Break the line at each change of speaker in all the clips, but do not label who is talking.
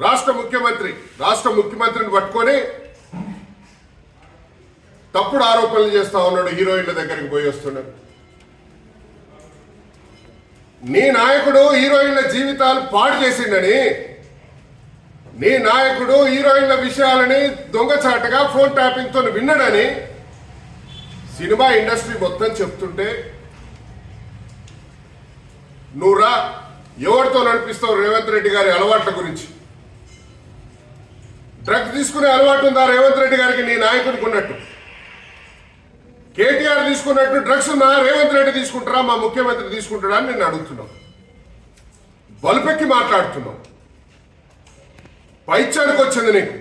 రాష్ట్ర ముఖ్యమంత్రి రాష్ట్ర ముఖ్యమంత్రిని పట్టుకొని తప్పుడు ఆరోపణలు చేస్తా ఉన్నాడు హీరోయిన్ల దగ్గరికి పోయి వస్తున్నాడు. నీ నాయకుడు హీరోయిన్ల జీవితాలు పాడు చేసిండని నీ నాయకుడు హీరోయిన్ల విషయాలని దొంగచాటగా ఫోన్ ట్యాపింగ్తో విన్నాడని సినిమా ఇండస్ట్రీ మొత్తం చెప్తుంటే నువ్వురా ఎవరితో నడిపిస్తావు రేవంత్ రెడ్డి గారి అలవాట్ల గురించి? డ్రగ్స్ తీసుకునే అలవాటు ఉందా? రేవంత్ రెడ్డి గారికి నీ నాయకుడికి ఉన్నట్టు. కేటీఆర్ తీసుకున్నట్టు డ్రగ్స్ ఉన్నా రేవంత్ రెడ్డి తీసుకుంటారా? మా ముఖ్యమంత్రి తీసుకుంటాడా అని నేను అడుగుతున్నాం. బలుపెక్కి మాట్లాడుతున్నాం. పైచాడికి వచ్చింది నీకు.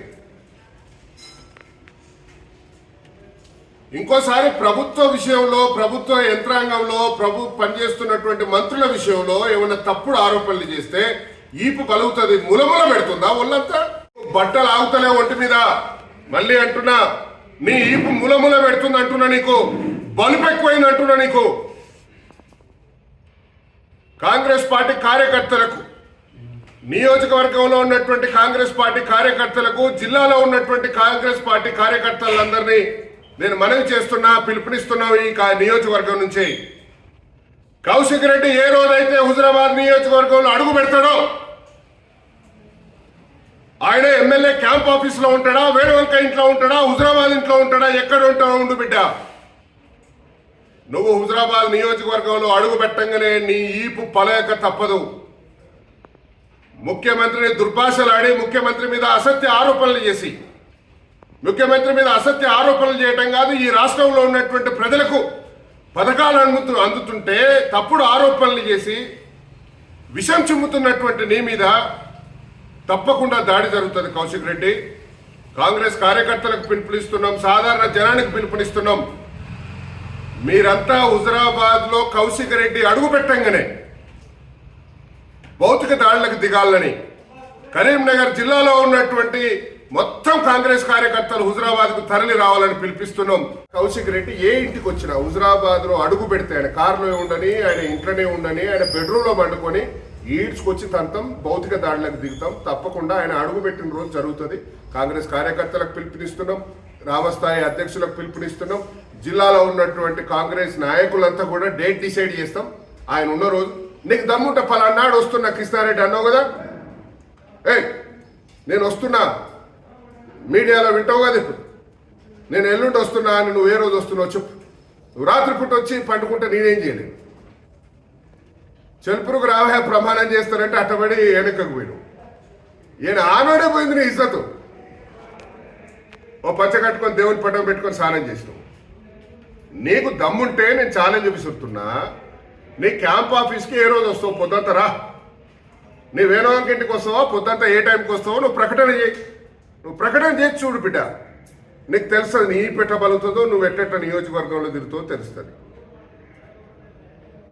ఇంకోసారి ప్రభుత్వ విషయంలో ప్రభుత్వ యంత్రాంగంలో ప్రభు పనిచేస్తున్నటువంటి మంత్రుల విషయంలో ఏమైనా తప్పుడు ఆరోపణలు చేస్తే ఈపు కలుగుతుంది ములముల పెడుతుందా? ఒళ్ళంతా బట్టలు ఆగుతలే ఒంటి మీద. మళ్ళీ అంటున్నా నీ ఈపు ములముల పెడుతుంది అంటున్నా నీకు. బలుపు ఎక్కువైంది అంటున్నా నీకు. కాంగ్రెస్ పార్టీ కార్యకర్తలకు నియోజకవర్గంలో ఉన్నటువంటి కాంగ్రెస్ పార్టీ కార్యకర్తలకు జిల్లాలో ఉన్నటువంటి కాంగ్రెస్ పార్టీ కార్యకర్తలందరినీ నేను మనవి చేస్తున్నా పిలుపునిస్తున్నా ఈ నియోజకవర్గం నుంచి. కౌశిక్ రెడ్డి ఏ రోజైతే హుజరాబాద్ నియోజకవర్గంలో అడుగు పెడతాడో ఆయన ఎమ్మెల్యే క్యాంప్ ఆఫీస్లో ఉంటాడా? వేడవంక ఇంట్లో ఉంటాడా? హుజరాబాద్ ఇంట్లో ఉంటాడా? ఎక్కడ ఉంటాడో ఉండు బిడ్డ. నువ్వు హుజరాబాద్ నియోజకవర్గంలో అడుగు పెట్టంగానే నీ ఈపు పలయక తప్పదు. ముఖ్యమంత్రిని దుర్భాషలాడి ముఖ్యమంత్రి మీద అసత్య ఆరోపణలు చేసి ముఖ్యమంత్రి మీద అసత్య ఆరోపణలు చేయటం కాదు ఈ రాష్ట్రంలో ఉన్నటువంటి ప్రజలకు పథకాలు అందుతు అందుతుంటే తప్పుడు ఆరోపణలు చేసి విషం చిమ్ముతున్నటువంటి నీ మీద తప్పకుండా దాడి జరుగుతుంది కౌశిక్ రెడ్డి. కాంగ్రెస్ కార్యకర్తలకు పిలుపునిస్తున్నాం సాధారణ జనానికి పిలుపునిస్తున్నాం. మీరంతా హుజరాబాద్లో కౌశిక్ రెడ్డి అడుగు పెట్టంగానే భౌతిక దాడులకు దిగాలని కరీంనగర్ జిల్లాలో ఉన్నటువంటి మొత్తం కాంగ్రెస్ కార్యకర్తలు హుజరాబాద్కు తరలి రావాలని పిలిపిస్తున్నాం. కౌశిక్ రెడ్డి ఏ ఇంటికి వచ్చినా హుజరాబాద్లో అడుగు పెడితే ఆయన కారులో ఉండని ఆయన ఇంట్లోనే ఉండని ఆయన బెడ్రూమ్లో పండుకొని ఈడ్చుకొచ్చి తంతం భౌతిక దాడులకు దిగుతాం. తప్పకుండా ఆయన అడుగుపెట్టిన రోజు జరుగుతుంది. కాంగ్రెస్ కార్యకర్తలకు పిలుపునిస్తున్నాం. రామస్థాయి అధ్యక్షులకు పిలుపునిస్తున్నాం. జిల్లాలో ఉన్నటువంటి కాంగ్రెస్ నాయకులంతా కూడా డేట్ డిసైడ్ చేస్తాం. ఆయన ఉన్న రోజు నీకు దమ్ముంటే పలానాడు వస్తున్నా కృష్ణారెడ్డి అన్నావు కదా? ఏ నేను వస్తున్నా. మీడియాలో వింటావు కదా ఇప్పుడు. నేను ఎల్లుండి వస్తున్నా అని నువ్వు ఏ రోజు వస్తున్నావు చెప్పు. నువ్వు రాత్రిపూట వచ్చి పండుకుంటే నేనేం చేయలేను. చెల్పురుకు రావే ప్రమాణం చేస్తానంటే అట్టబడి వెనకకు పోయిను ఈయన ఆనాడే పోయింది నీ ఇజ్జతు. ఓ పచ్చ కట్టుకొని దేవుని పట్టం పెట్టుకొని స్నానం చేసినావు. నీకు దమ్ముంటే నేను ఛాలెంజ్ చూపిస్తున్నా. నీ క్యాంప్ ఆఫీస్కి ఏ రోజు వస్తావు? పొద్దంతా రా. నీ వేణువంక ఇంటికి వస్తావో? పొద్దంతా ఏ టైంకి వస్తావో? నువ్వు ప్రకటన చేయి. నువ్వు ప్రకటన చేసి చూడు బిడ్డ. నీకు తెలుస్తుంది నీ పెట్టబలుగుతుందో నువ్వు ఎట్టెట్ట నియోజకవర్గంలో తిరుగుతావో తెలుస్తుంది.